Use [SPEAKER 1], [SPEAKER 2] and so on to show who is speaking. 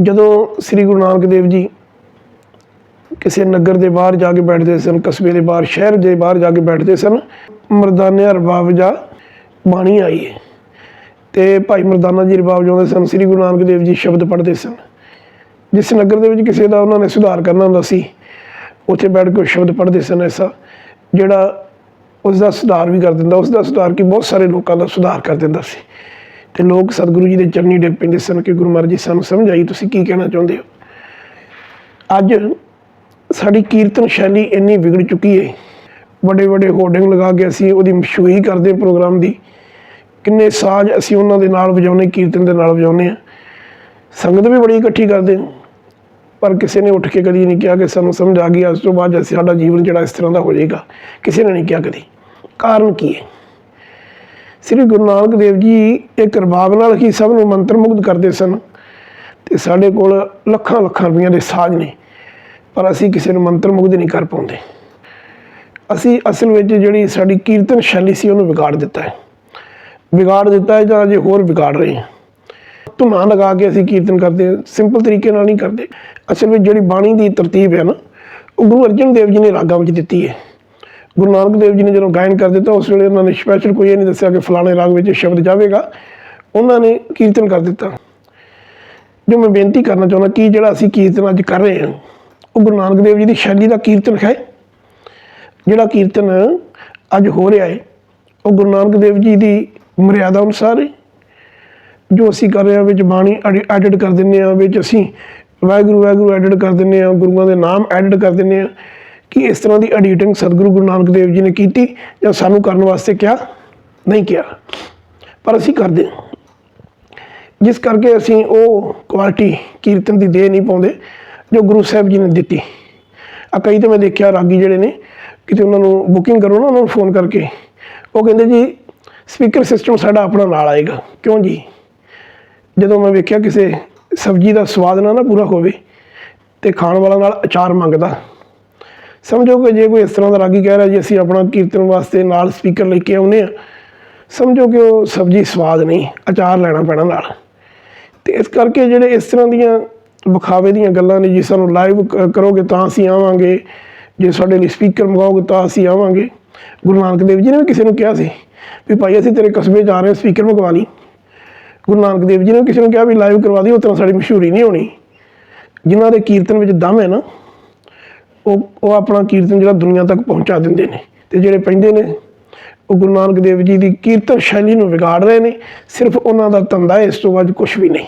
[SPEAKER 1] ਜਦੋਂ ਸ੍ਰੀ ਗੁਰੂ ਨਾਨਕ ਦੇਵ ਜੀ ਕਿਸੇ ਨਗਰ ਦੇ ਬਾਹਰ ਜਾ ਕੇ ਬੈਠਦੇ ਸਨ, ਕਸਬੇ ਦੇ ਬਾਹਰ, ਸ਼ਹਿਰ ਦੇ ਬਾਹਰ ਜਾ ਕੇ ਬੈਠਦੇ ਸਨ, ਮਰਦਾਨੇ ਰਬਾਬ ਜਾ ਬਾਣੀ ਆਈ ਹੈ ਤੇ ਭਾਈ ਮਰਦਾਨਾ ਜੀ ਰਬਾਬ ਜਾਉਂਦੇ ਸਨ, ਸ੍ਰੀ ਗੁਰੂ ਨਾਨਕ ਦੇਵ ਜੀ ਸ਼ਬਦ ਪੜ੍ਹਦੇ ਸਨ। ਜਿਸ ਨਗਰ ਦੇ ਵਿੱਚ ਕਿਸੇ ਦਾ ਉਹਨਾਂ ਨੇ ਸੁਧਾਰ ਕਰਨਾ ਹੁੰਦਾ ਸੀ, ਉੱਥੇ ਬੈਠ ਕੇ ਉਹ ਸ਼ਬਦ ਪੜ੍ਹਦੇ ਸਨ ਐਸਾ, ਜਿਹੜਾ ਉਸ ਦਾ ਸੁਧਾਰ ਵੀ ਕਰ ਦਿੰਦਾ ਉਸ ਦਾ ਸੁਧਾਰ ਕੀ ਬਹੁਤ ਸਾਰੇ ਲੋਕਾਂ ਦਾ ਸੁਧਾਰ ਕਰ ਦਿੰਦਾ ਸੀ। ਤੇ ਲੋਕ ਸਤਿਗੁਰੂ ਜੀ ਦੇ ਚਰਨੀ ਡਿੱਗ ਪੈਂਦੇ ਸਨ ਕਿ ਗੁਰੂ ਮਹਾਰਾਜ ਜੀ ਸਾਨੂੰ ਸਮਝ ਆਈ, ਤੁਸੀਂ ਕੀ ਕਹਿਣਾ ਚਾਹੁੰਦੇ ਹੋ? ਅੱਜ ਸਾਡੀ ਕੀਰਤਨ ਸ਼ੈਲੀ ਇੰਨੀ ਵਿਗੜ ਚੁੱਕੀ ਹੈ ਵੱਡੇ ਵੱਡੇ ਹੋਰਡਿੰਗ ਲਗਾ ਕੇ ਅਸੀਂ ਉਹਦੀ ਮਸ਼ਹੂਰੀ ਕਰਦੇ ਪ੍ਰੋਗਰਾਮ ਦੀ। ਕਿੰਨੇ ਸਾਜ਼ ਅਸੀਂ ਉਹਨਾਂ ਦੇ ਨਾਲ ਵਜਾਉਂਦੇ, ਕੀਰਤਨ ਦੇ ਨਾਲ ਵਜਾਉਂਦੇ ਆ ਸੰਗਤ ਵੀ ਬੜੀ ਇਕੱਠੀ ਕਰਦੇ ਪਰ ਕਿਸੇ ਨੇ ਉੱਠ ਕੇ ਕਦੀ ਨਹੀਂ ਕਿਹਾ ਕਿ ਸਾਨੂੰ ਸਮਝ ਆ ਗਈ, ਅੱਜ ਤੋਂ ਬਾਅਦ ਸਾਡਾ ਜੀਵਨ ਜਿਹੜਾ ਇਸ ਤਰ੍ਹਾਂ ਦਾ ਹੋ ਜਾਏਗਾ, ਕਿਸੇ ਨੇ ਨਹੀਂ ਕਿਹਾ ਕਦੀ। ਕਾਰਨ ਕੀ ਹੈ? ਸ੍ਰੀ ਗੁਰੂ ਨਾਨਕ ਦੇਵ ਜੀ ਇੱਕ ਰਬਾਬ ਨਾਲ ਹੀ ਸਭ ਨੂੰ ਮੰਤਰ ਮੁਗਧ ਕਰਦੇ ਸਨ ਤੇ ਸਾਡੇ ਕੋਲ ਲੱਖਾਂ ਲੱਖਾਂ ਰੁਪਈਆਂ ਦੇ ਸਾਜ਼ ਨੇ, ਪਰ ਅਸੀਂ ਕਿਸੇ ਨੂੰ ਮੰਤਰ ਮੁਗਧ ਨਹੀਂ ਕਰ ਪਾਉਂਦੇ। ਅਸੀਂ ਅਸਲ ਵਿੱਚ ਜਿਹੜੀ ਸਾਡੀ ਕੀਰਤਨ ਸ਼ੈਲੀ ਸੀ ਉਹਨੂੰ ਵਿਗਾੜ ਦਿੱਤਾ ਹੈ। ਵਿਗਾੜ ਦਿੱਤਾ ਹੈ ਜਾਂ ਜੇ ਹੋਰ ਵਿਗਾੜ ਰਹੇ ਹਾਂ। ਧੁਨਾਂ ਲਗਾ ਕੇ ਅਸੀਂ ਕੀਰਤਨ ਕਰਦੇ ਹਾਂ, ਸਿੰਪਲ ਤਰੀਕੇ ਨਾਲ ਨਹੀਂ ਕਰਦੇ। ਅਸਲ ਵਿੱਚ ਜਿਹੜੀ ਬਾਣੀ ਦੀ ਤਰਤੀਬ ਹੈ ਨਾ, ਉਹ ਗੁਰੂ ਅਰਜਨ ਦੇਵ ਜੀ ਨੇ ਰਾਗਾਂ ਵਿੱਚ ਦਿੱਤੀ ਹੈ। ਗੁਰੂ ਨਾਨਕ ਦੇਵ ਜੀ ਨੇ ਜਦੋਂ ਗਾਇਨ ਕਰ ਦਿੱਤਾ, ਉਸ ਵੇਲੇ ਉਹਨਾਂ ਨੇ ਸਪੈਸ਼ਲ ਕੋਈ ਇਹ ਨਹੀਂ ਦੱਸਿਆ ਕਿ ਫਲਾਣੇ ਰਾਗ ਵਿੱਚ ਸ਼ਬਦ ਜਾਵੇਗਾ। ਉਹਨਾਂ ਨੇ ਕੀਰਤਨ ਕਰ ਦਿੱਤਾ। ਜੋ ਮੈਂ ਬੇਨਤੀ ਕਰਨਾ ਚਾਹੁੰਦਾ, ਕਿ ਜਿਹੜਾ ਅਸੀਂ ਕੀਰਤਨ ਅੱਜ ਕਰ ਰਹੇ ਹਾਂ, ਉਹ ਗੁਰੂ ਨਾਨਕ ਦੇਵ ਜੀ ਦੀ ਸ਼ੈਲੀ ਦਾ ਕੀਰਤਨ ਹੈ? ਜਿਹੜਾ ਕੀਰਤਨ ਅੱਜ ਹੋ ਰਿਹਾ ਹੈ, ਉਹ ਗੁਰੂ ਨਾਨਕ ਦੇਵ ਜੀ ਦੀ ਮਰਿਆਦਾ ਅਨੁਸਾਰ ਹੈ। ਜੋ ਅਸੀਂ ਕਰ ਰਹੇ ਹਾਂ, ਵਿੱਚ ਬਾਣੀ ਐਡਿਟ ਕਰ ਦਿੰਨੇ ਆ ਵਿੱਚ ਅਸੀਂ ਵਾਹਿਗੁਰੂ ਵਾਹਿਗੁਰੂ ਐਡਿਟ ਕਰ ਦਿੰਨੇ ਆ ਗੁਰੂਆਂ ਦੇ ਨਾਮ ਐਡਿਟ ਕਰ ਦਿੰਨੇ ਆ ਕਿ ਇਸ ਤਰ੍ਹਾਂ ਦੀ ਐਡੀਟਿੰਗ ਸਤਿਗੁਰੂ ਗੁਰੂ ਨਾਨਕ ਦੇਵ ਜੀ ਨੇ ਕੀਤੀ ਜਾਂ ਸਾਨੂੰ ਕਰਨ ਵਾਸਤੇ ਕਿਹਾ? ਨਹੀਂ ਕਿਹਾ। ਪਰ ਅਸੀਂ ਕਰਦੇ ਜਿਸ ਕਰਕੇ ਅਸੀਂ ਉਹ ਕੁਆਲਿਟੀ ਕੀਰਤਨ ਦੀ ਦੇ ਨਹੀਂ ਪਾਉਂਦੇ ਜੋ ਗੁਰੂ ਸਾਹਿਬ ਜੀ ਨੇ ਦਿੱਤੀ। ਆ ਕਈ ਤੇ ਮੈਂ ਦੇਖਿਆ ਰਾਗੀ ਜਿਹੜੇ ਨੇ, ਕਿਤੇ ਉਹਨਾਂ ਨੂੰ ਬੁਕਿੰਗ ਕਰੋ ਨਾ, ਉਹਨਾਂ ਨੂੰ ਫੋਨ ਕਰਕੇ। ਉਹ ਕਹਿੰਦੇ ਜੀ ਸਪੀਕਰ ਸਿਸਟਮ ਸਾਡਾ ਆਪਣਾ ਨਾਲ ਆਏਗਾ। ਕਿਉਂ ਜੀ? ਜਦੋਂ ਮੈਂ ਵੇਖਿਆ ਕਿਸੇ ਸਬਜ਼ੀ ਦਾ ਸਵਾਦ ਨਾ ਨਾ ਪੂਰਾ ਹੋਵੇ ਤੇ ਖਾਣ ਵਾਲਾ ਨਾਲ ਅਚਾਰ ਮੰਗਦਾ। ਸਮਝੋ ਕਿ ਜੇ ਕੋਈ ਇਸ ਤਰ੍ਹਾਂ ਦਾ ਰਾਗੀ ਕਹਿ ਰਿਹਾ ਜੀ, ਅਸੀਂ ਆਪਣਾ ਕੀਰਤਨ ਵਾਸਤੇ ਨਾਲ ਸਪੀਕਰ ਲੈ ਕੇ ਆਉਨੇ ਆ ਸਮਝੋ ਕਿ ਉਹ ਸਬਜ਼ੀ ਸਵਾਦ ਨਹੀਂ, ਅਚਾਰ ਲੈਣਾ ਪੈਣਾ ਨਾਲ। ਤੇ ਇਸ ਕਰਕੇ ਜਿਹੜੇ ਇਸ ਤਰ੍ਹਾਂ ਦੀਆਂ ਵਿਖਾਵੇ ਦੀਆਂ ਗੱਲਾਂ ਨੇ ਜੀ, ਸਾਨੂੰ ਲਾਈਵ ਕਰੋਗੇ ਤਾਂ ਅਸੀਂ ਆਵਾਂਗੇ। ਜੇ ਸਾਡੇ ਲਈ ਸਪੀਕਰ ਮੰਗਾਓਗੇ ਤਾਂ ਅਸੀਂ ਆਵਾਂਗੇ। ਗੁਰੂ ਨਾਨਕ ਦੇਵ ਜੀ ਨੇ ਵੀ ਕਿਸੇ ਨੂੰ ਕਿਹਾ ਸੀ ਵੀ ਭਾਈ, ਅਸੀਂ ਤੇਰੇ ਕਸਬੇ ਜਾ ਰਹੇ ਹਾਂ ਸਪੀਕਰ ਮੰਗਵਾ ਲਈ ਗੁਰੂ ਨਾਨਕ ਦੇਵ ਜੀ ਨੇ ਵੀ ਕਿਸੇ ਨੂੰ ਕਿਹਾ ਵੀ ਲਾਈਵ ਕਰਵਾ ਦਿਓ ਉਹ ਤਰ੍ਹਾਂ ਸਾਡੀ ਮਸ਼ਹੂਰੀ ਨਹੀਂ ਹੋਣੀ। ਜਿਨ੍ਹਾਂ ਦੇ ਕੀਰਤਨ ਵਿੱਚ ਦਮ ਹੈ ਨਾ ਉਹ ਉਹ ਆਪਣਾ ਕੀਰਤਨ ਜਿਹੜਾ ਦੁਨੀਆ ਤੱਕ ਪਹੁੰਚਾ ਦਿੰਦੇ ਨੇ ਤੇ ਜਿਹੜੇ ਪੈਂਦੇ ਨੇ, ਉਹ ਗੁਰੂ ਨਾਨਕ ਦੇਵ ਜੀ ਦੀ ਕੀਰਤਨ ਸ਼ੈਲੀ ਨੂੰ ਵਿਗਾੜ ਰਹੇ ਨੇ, ਸਿਰਫ ਉਹਨਾਂ ਦਾ ਧੰਦਾ ਇਸ ਤੋਂ ਬਾਅਦ ਕੁਝ ਵੀ ਨਹੀਂ।